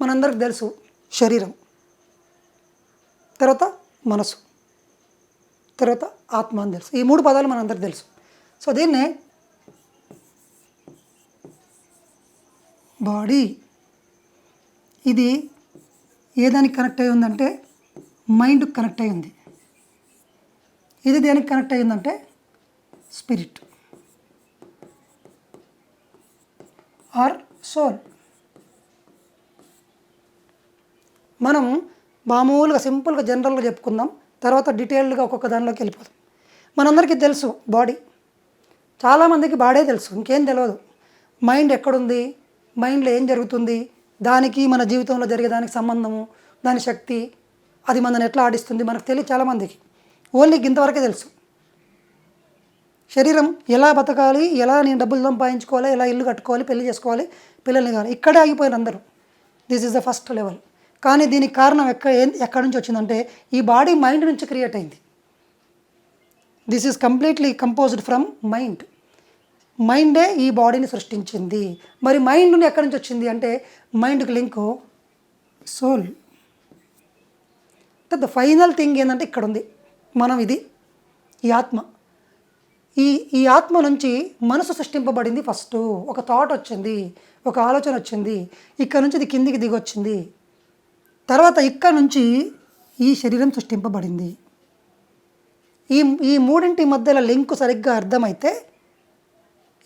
మనందరికి తెలుసు శరీరం తర్వాత మనసు తర్వాత ఆత్మ అని తెలుసు. ఈ మూడు పదాలు మనందరికి తెలుసు. సో దీన్నే బాడీ. ఇది ఏ దానికి కనెక్ట్ అయి ఉందంటే మైండ్కి కనెక్ట్ అయి ఉంది. ఇది దేనికి కనెక్ట్ అయ్యిందంటే స్పిరిట్. Or soul. మనం మామూలుగా సింపుల్గా జనరల్గా చెప్పుకుందాం తర్వాత డీటెయిల్డ్గా ఒక్కొక్క దానిలోకి వెళ్ళిపోదాం. మనందరికీ తెలుసు బాడీ. చాలామందికి బాడే తెలుసు ఇంకేం తెలియదు మైండ్ ఎక్కడుంది మైండ్లో ఏం జరుగుతుంది దానికి మన జీవితంలో జరిగే దానికి సంబంధము దాని శక్తి అది మనల్ని ఎట్లా ఆడిస్తుంది మనకు తెలియదు చాలామందికి. ఓన్లీ ఇంతవరకే తెలుసు. శరీరం ఎలా బతకాలి ఎలా నేను డబ్బులు సంపాదించుకోవాలి ఎలా ఇల్లు కట్టుకోవాలి పెళ్ళి చేసుకోవాలి పిల్లల్ని కానీ ఇక్కడే ఆగిపోయిన అందరూ. This is the first level కానీ దీనికి కారణం ఎక్కడ ఎక్కడి నుంచి వచ్చిందంటే ఈ బాడీ మైండ్ నుంచి క్రియేట్ అయింది. This is completely composed from mind మైండే ఈ బాడీని సృష్టించింది. మరి మైండ్ ఎక్కడి నుంచి వచ్చింది అంటే మైండ్కి link soul the final thing ఏంటంటే ఇక్కడ ఉంది. మనం ఇది ఈ ఆత్మ. ఈ ఈ ఆత్మ నుంచి మనసు సృష్టింపబడింది ఫస్ట్ ఒక థాట్ వచ్చింది ఒక ఆలోచన వచ్చింది. ఇక్కడ నుంచి ఇది కిందికి దిగొచ్చింది. తర్వాత ఇక్కడ నుంచి ఈ శరీరం సృష్టింపబడింది. ఈ ఈ మూడింటి మధ్యలో లింక్ సరిగ్గా అర్థమైతే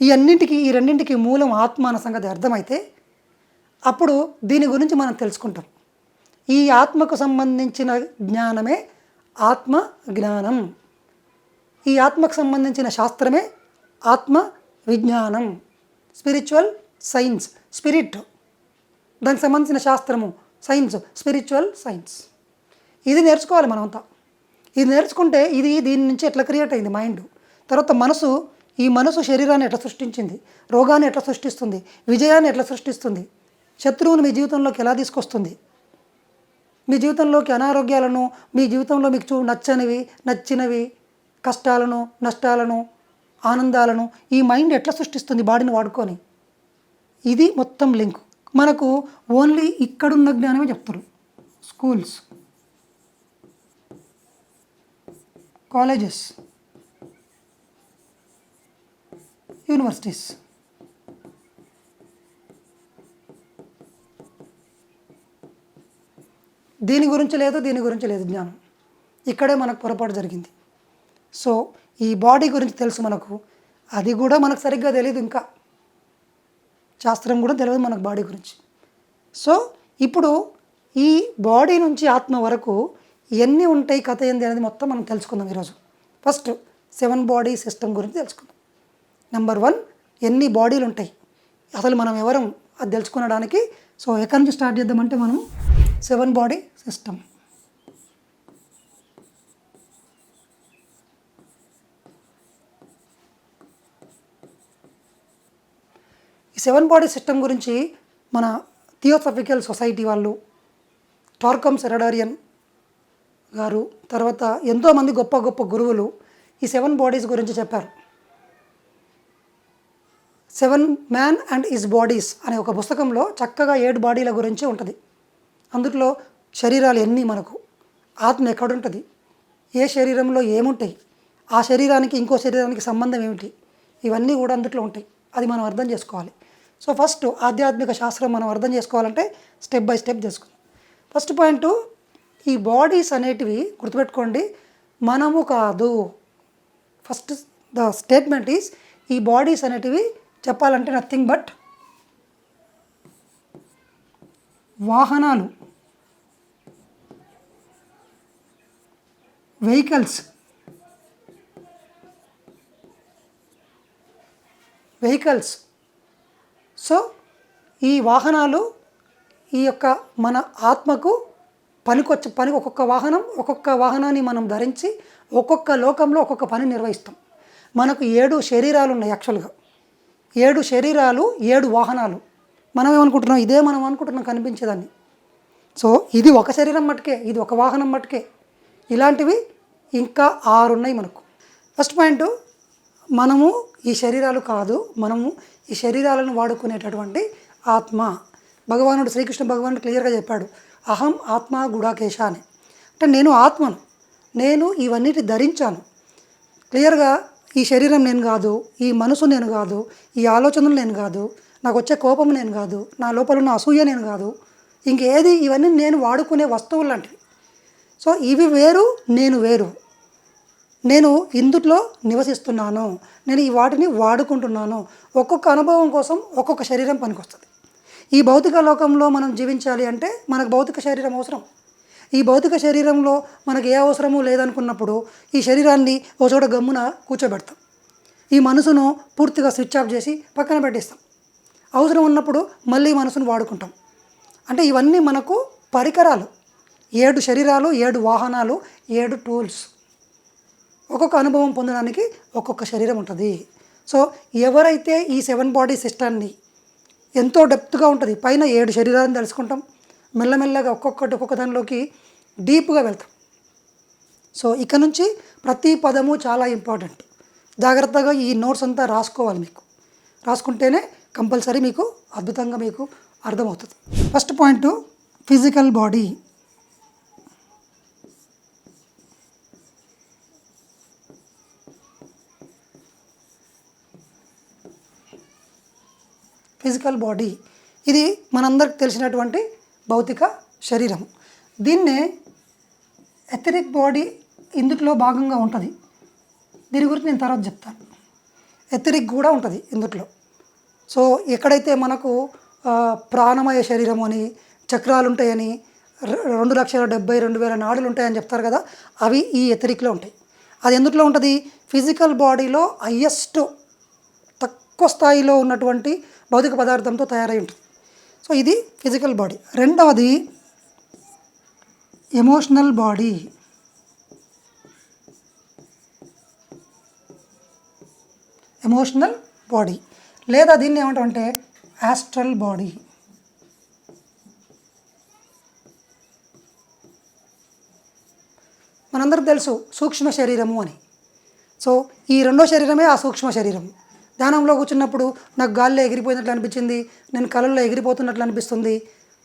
ఈ అన్నింటికి ఈ రెండింటికి మూలం ఆత్మ అన్న సంగతి అర్థమైతే అప్పుడు దీని గురించి మనం తెలుసుకుంటాం. ఈ ఆత్మకు సంబంధించిన జ్ఞానమే ఆత్మ జ్ఞానం. ఈ ఆత్మకు సంబంధించిన శాస్త్రమే ఆత్మ విజ్ఞానం. Spiritual science spirit. దానికి సంబంధించిన శాస్త్రము సైన్స్ స్పిరిచువల్ సైన్స్ ఇది నేర్చుకోవాలి మనమంతా. ఇది నేర్చుకుంటే ఇది దీని నుంచి ఎట్లా క్రియేట్ అయింది మైండ్ తర్వాత మనసు ఈ మనసు శరీరాన్ని ఎట్లా సృష్టించింది? రోగాన్ని ఎట్లా సృష్టిస్తుంది? విజయాన్ని ఎట్లా సృష్టిస్తుంది? శత్రువును మీ జీవితంలోకి ఎలా తీసుకొస్తుంది? మీ జీవితంలోకి అనారోగ్యాలను మీ జీవితంలో మీకు చూ నచ్చనివి నచ్చినవి కష్టాలను నష్టాలను ఆనందాలను ఈ మైండ్ ఎట్లా సృష్టిస్తుంది? బాడీని వాడుకొని. ఇది మొత్తం లింక్. మనకు ఓన్లీ ఇక్కడున్న జ్ఞానమే చెప్తారు. స్కూల్స్ కాలేజెస్ యూనివర్సిటీస్ దీని గురించి లేదు దీని గురించి లేదు జ్ఞానం. ఇక్కడే మనకు పొరపాటు జరిగింది. సో ఈ బాడీ గురించి తెలుసు మనకు. అది కూడా మనకు సరిగ్గా తెలియదు ఇంకా. శాస్త్రం కూడా తెలియదు మనకు బాడీ గురించి. సో ఇప్పుడు ఈ బాడీ నుంచి ఆత్మ వరకు ఎన్ని ఉంటాయి కథ ఏంది అనేది మొత్తం మనం తెలుసుకుందాం ఈరోజు. ఫస్ట్ సెవెన్ బాడీ సిస్టమ్ గురించి తెలుసుకుందాం. నెంబర్ వన్ ఎన్ని బాడీలు ఉంటాయి? అసలు మనం ఎవరం? అది తెలుసుకునడానికి. సో ఎక్కడి నుంచి స్టార్ట్ చేద్దామంటే మనం సెవెన్ బాడీ సిస్టమ్. ఈ సెవెన్ బాడీ సిస్టమ్ గురించి మన థియోసఫికల్ సొసైటీ వాళ్ళు టార్కమ్ సెరడారియన్ గారు తర్వాత ఎంతోమంది గొప్ప గొప్ప గురువులు ఈ సెవెన్ బాడీస్ గురించి చెప్పారు. Seven man and his bodies అనే ఒక పుస్తకంలో చక్కగా ఏడు బాడీల గురించి ఉంటుంది. అందులో శరీరాలు ఎన్ని మనకు? ఆత్మ ఎక్కడుంటుంది? ఏ శరీరంలో ఏముంటాయి? ఆ శరీరానికి ఇంకో శరీరానికి సంబంధం ఏమిటి? ఇవన్నీ కూడా అందులో ఉంటాయి. అది మనం అర్థం చేసుకోవాలి. సో ఫస్ట్ ఆధ్యాత్మిక శాస్త్రం మనం అర్థం చేసుకోవాలంటే స్టెప్ బై స్టెప్ చేసుకుందాం. ఫస్ట్ పాయింట్ ఈ బాడీస్ అనేటివి గుర్తుపెట్టుకోండి. మనము కాదు. ఫస్ట్ ద స్టేట్మెంట్ ఈస్ ఈ బాడీస్ అనేటివి చెప్పాలంటే నథింగ్ బట్ వాహనాలు. వెహికల్స్. వెహికల్స్. సో ఈ వాహనాలు ఈ యొక్క మన ఆత్మకు పనికొచ్చ పని ఒక్కొక్క వాహనం ఒక్కొక్క వాహనాన్ని మనం ధరించి ఒక్కొక్క లోకంలో ఒక్కొక్క పని నిర్వహిస్తాం. మనకు ఏడు శరీరాలు ఉన్నాయి యాక్చువల్గా ఏడు శరీరాలు ఏడు వాహనాలు. మనం ఏమనుకుంటున్నాం? ఇదే మనం అనుకుంటున్నాం కనిపించేదాన్ని. సో ఇది ఒక శరీరం మట్టుకే ఇది ఒక వాహనం మట్టుకే ఇలాంటివి ఇంకా ఆరు ఉన్నాయి మనకు. ఫస్ట్ పాయింట్ మనము ఈ శరీరాలు కాదు మనము ఈ శరీరాలను వాడుకునేటటువంటి ఆత్మ. భగవానుడు శ్రీకృష్ణ భగవానుడు క్లియర్గా చెప్పాడు అహం ఆత్మ గుడాకేశ అని అంటే నేను ఆత్మను నేను ఇవన్నిటి ధరించాను. క్లియర్గా ఈ శరీరం నేను కాదు ఈ మనసు నేను కాదు ఈ ఆలోచనలు నేను కాదు నాకు వచ్చే కోపం నేను కాదు నా లోపల ఉన్న అసూయ నేను కాదు ఇంకేది ఇవన్నీ నేను వాడుకునే వస్తువులు లాంటివి. సో ఇవి వేరు నేను వేరు. నేను ఇందుట్లో నివసిస్తున్నాను. నేను ఈ వాటిని వాడుకుంటున్నాను. ఒక్కొక్క అనుభవం కోసం ఒక్కొక్క శరీరం పనికొస్తుంది. ఈ భౌతిక లోకంలో మనం జీవించాలి అంటే మనకు భౌతిక శరీరం అవసరం. ఈ భౌతిక శరీరంలో మనకు ఏ అవసరము లేదనుకున్నప్పుడు ఈ శరీరాన్ని ఒక చోట గమ్మున కూర్చోబెడతాం. ఈ మనసును పూర్తిగా స్విచ్ ఆఫ్ చేసి పక్కన పెట్టేస్తాం. అవసరం ఉన్నప్పుడు మళ్ళీ మనసును వాడుకుంటాం. అంటే ఇవన్నీ మనకు పరికరాలు. ఏడు శరీరాలు ఏడు వాహనాలు ఏడు టూల్స్. ఒక్కొక్క అనుభవం పొందడానికి ఒక్కొక్క శరీరం ఉంటుంది. సో ఎవరైతే ఈ సెవెన్ బాడీ సిస్టాన్ని ఎంతో డెప్త్గా ఉంటుంది పైన ఏడు శరీరాలను తెలుసుకుంటాం మెల్లమెల్లగా ఒక్కొక్కటి ఒక్కొక్క దానిలోకి డీప్గా వెళ్తాం. సో ఇక నుంచి ప్రతి పదము చాలా ఇంపార్టెంట్. జాగ్రత్తగా ఈ నోట్స్ అంతా రాసుకోవాలి మీకు. రాసుకుంటేనే కంపల్సరీ మీకు అద్భుతంగా మీకు అర్థమవుతుంది. First point physical body. Physical body. ఇది మనందరికి తెలిసినటువంటి భౌతిక శరీరం. దీన్నే ఎథరిక్ బాడీ ఇందుట్లో భాగంగా ఉంటుంది. దీని గురించి నేను తర్వాత చెప్తాను. ఎథరిక్ కూడా ఉంటుంది ఇందుట్లో. సో ఎక్కడైతే మనకు ప్రాణమయ శరీరం అని చక్రాలు ఉంటాయని రెండు లక్షల డెబ్బై రెండు వేల నాడులు ఉంటాయని చెప్తారు కదా అవి ఈ ఎథరిక్లో ఉంటాయి. అది ఎందుట్లో ఉంటుంది? ఫిజికల్ బాడీలో హయ్యెస్ట్ తక్కువ స్థాయిలో ఉన్నటువంటి భౌతిక పదార్థంతో తయారై ఉంటుంది. సో ఇది ఫిజికల్ బాడీ. రెండవది ఎమోషనల్ బాడీ. Emotional body. లేదా దీన్ని ఏమంటామంటే యాస్ట్రల్ బాడీ. మనందరికి తెలుసు సూక్ష్మ శరీరము అని. సో ఈ రెండో శరీరమే ఆ సూక్ష్మ శరీరం ధ్యానంలో కూర్చున్నప్పుడు నాకు గాల్లో ఎగిరిపోయినట్లు అనిపించింది నేను కళల్లో ఎగిరిపోతున్నట్లు అనిపిస్తుంది.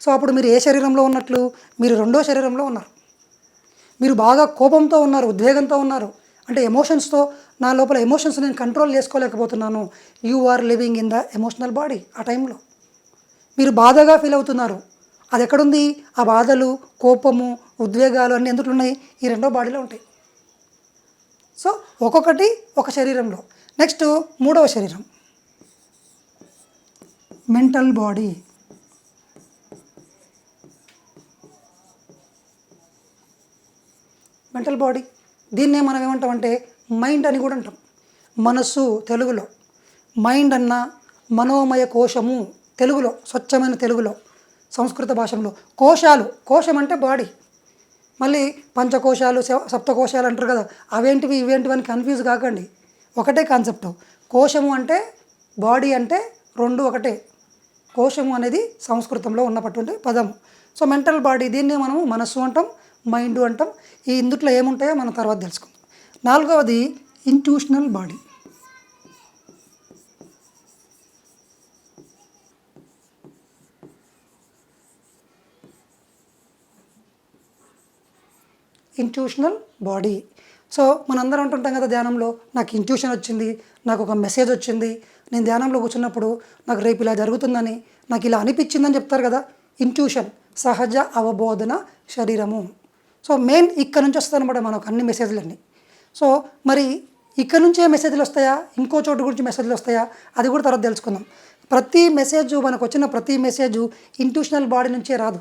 సో అప్పుడు మీరు ఏ శరీరంలో ఉన్నట్లు మీరు రెండో శరీరంలో ఉన్నారు. మీరు బాగా కోపంతో ఉన్నారు ఉద్వేగంతో ఉన్నారు. అంటే ఎమోషన్స్తో నా లోపల ఎమోషన్స్ నేను control చేసుకోలేకపోతున్నాను. You are living in the emotional body ఆ టైంలో. మీరు బాధగా ఫీల్ అవుతున్నారు. అది ఎక్కడుంది? ఆ బాధలు కోపము ఉద్వేగాలు అన్నీ ఎందుకు ఉన్నాయి? ఈ రెండో బాడీలో ఉంటాయి. సో ఒక్కొక్కటి ఒక శరీరంలో. నెక్స్ట్ మూడవ శరీరం. Mental body. Mental body. దీన్నే మనం ఏమంటామంటే మైండ్ అని కూడా అంటాం. మనస్సు తెలుగులో. మైండ్ అన్న మనోమయ కోశము తెలుగులో స్వచ్ఛమైన తెలుగులో సంస్కృత భాషలో. కోశాలు కోశం అంటే బాడీ. మళ్ళీ పంచకోశాలు సప్తకోశాలు అంటారు కదా అవేంటివి ఇవేంటివి అని కన్ఫ్యూజ్ కాకండి. ఒకటే కాన్సెప్ట్ కోశము అంటే బాడీ అంటే రెండు ఒకటే. కోశము అనేది సంస్కృతంలో ఉన్నటువంటి పదం సో మెంటల్ బాడీ దీన్నే మనము మనస్సు అంటాం మైండ్ అంటాం. ఈ ఇందుట్లో ఏముంటాయో మనం తర్వాత తెలుసుకుందాం. నాలుగవది intuitional body intuitional body so మనందరం అంటుంటాం కదా ధ్యానంలో నాకు ఇంట్యూషన్ వచ్చింది నాకు ఒక మెసేజ్ వచ్చింది నేను ధ్యానంలో కూర్చున్నప్పుడు నాకు రేపు ఇలా జరుగుతుందని నాకు ఇలా అనిపించిందని చెప్తారు కదా. ఇంట్యూషన్ సహజ అవబోధన శరీరము. సో మెయిన్ ఇక్కడ నుంచి వస్తాయన్నమాట మనకు అన్ని మెసేజ్లన్నీ సో మరి ఇక్కడ నుంచే మెసేజ్లు వస్తాయా? ఇంకో చోటు గురించి మెసేజ్లు వస్తాయా? అది కూడా తర్వాత తెలుసుకుందాం. ప్రతి మెసేజ్ మనకు వచ్చిన ప్రతి మెసేజ్ ఇంట్యూషనల్ బాడీ నుంచే రాదు.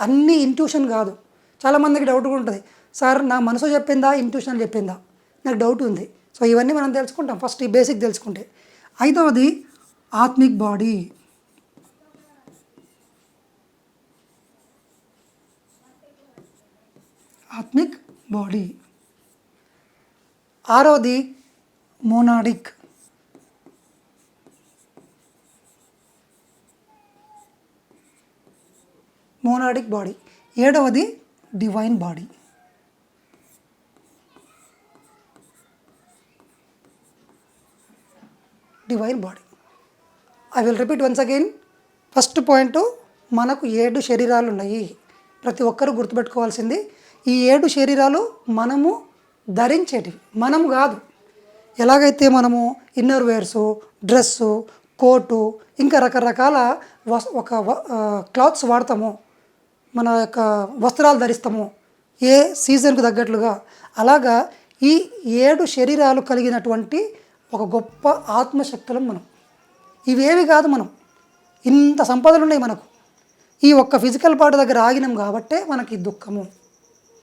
అన్నీ ఇంట్యూషన్ కాదు. చాలామందికి డౌట్ కూడా ఉంటుంది. సార్ నా మనసు చెప్పిందా? ఇంట్యూషన్ చెప్పిందా? నాకు డౌట్ ఉంది. సో ఇవన్నీ మనం తెలుసుకుంటాం. ఫస్ట్ ఈ బేసిక్ తెలుసుకుంటే. ఐదవది ఆత్మిక్ బాడీ. ఆత్మిక్ బాడీ. ఆరవది మోనాడిక్. Monadic body. ఏడవది divine body. Divine body I will repeat once again first point మనకు ఏడు శరీరాలు ఉన్నాయి. ప్రతి ఒక్కరూ గుర్తుపెట్టుకోవాల్సింది ఈ ఏడు శరీరాలు మనము ధరించేటివి. మనము కాదు. ఎలాగైతే మనము ఇన్నర్ వేర్సు డ్రెస్సు కోటు ఇంకా రకరకాల వస్ ఒక క్లాత్స్ వాడతాము. మన యొక్క వస్త్రాలు ధరిస్తాము. ఏ సీజన్కు తగ్గట్లుగా. అలాగా ఈ ఏడు శరీరాలు కలిగినటువంటి ఒక గొప్ప ఆత్మశక్తులం మనం. ఇవేవి కాదు మనం. ఇంత సంపదలు ఉన్నాయి మనకు. ఈ ఒక్క ఫిజికల్ పార్ట్ దగ్గర ఆగినాం కాబట్టే మనకి దుఃఖము.